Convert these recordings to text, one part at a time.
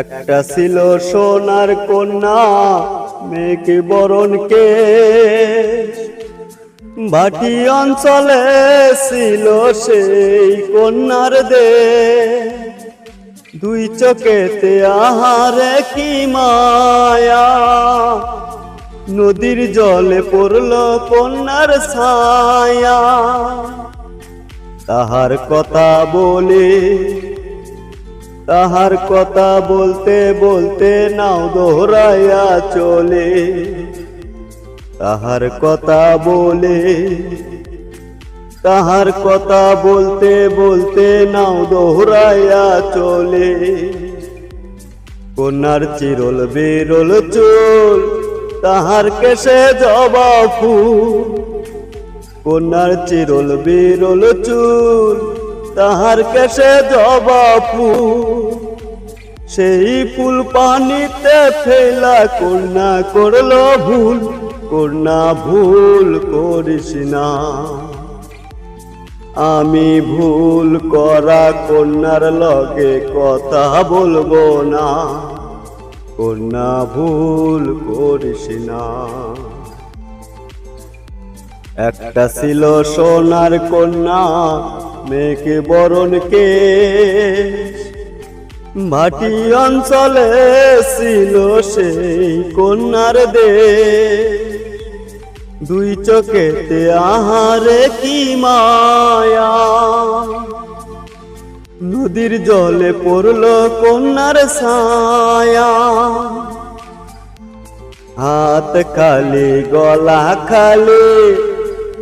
একটা ছিল সোনার কন্যা, মেয়েকে বরণকে ভাটি অঞ্চলে ছিল সেই কন্যার দে দুই চোখেতে আহারে কি মায়া। নদীর জলে পড়ল কন্যার ছায়া। তাহার কথা বলে তাহার কথা বলতে বলতে নাও দোহরাইয়া চলে। তাহার কথা বলে, তাহার কথা বলতে বলতে নাও দোহরাইয়া চলে। কন্যার চিরল বেরল চুল, তাহার কেসে জবা ফুল। কন্যার চিরল বিরল চুল তাহার কেসে জবা ফুল। সেই ফুল পানিতে ফেলা কন্যা করল ভুল, কন্যা ভুল করিস না। আমি ভুল করা কন্যার লগে কথা বলব না। কন্যা ভুল করিস না। একটা ছিল সোনার কন্যা মেয়েকে বরণকে ভাটি অঞ্চলে ছিল সেই কন্যার দে দুই চোখেতে আহারে কি মায়া। নদীর জলে পড়ল কন্যার ছায়া। হাত খালি, গলা খালি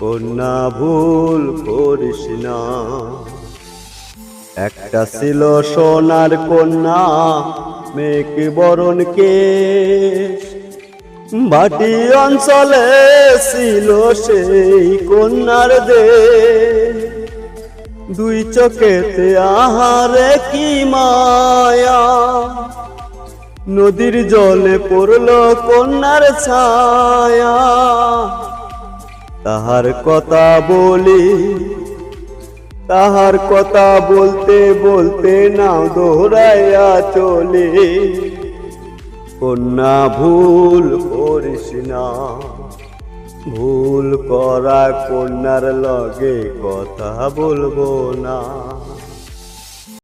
কন্যা ভুল করিস না। একটা ছিল সোনার কন্যা মেয়েকে বরণকে ভাটি অঞ্চলে ছিল সেই কন্যার দে দুই চোখেতে আহারে কি মায়া। নদীর জলে পড়ল কন্যার ছায়া। তাহার কথা বলি, তাহার কথা বলতে বলতে নাও দৌড়াইয়া চলে। কন্যা, ভুল করিস না, ভুল করা কন্যার লগে কথা বলব না।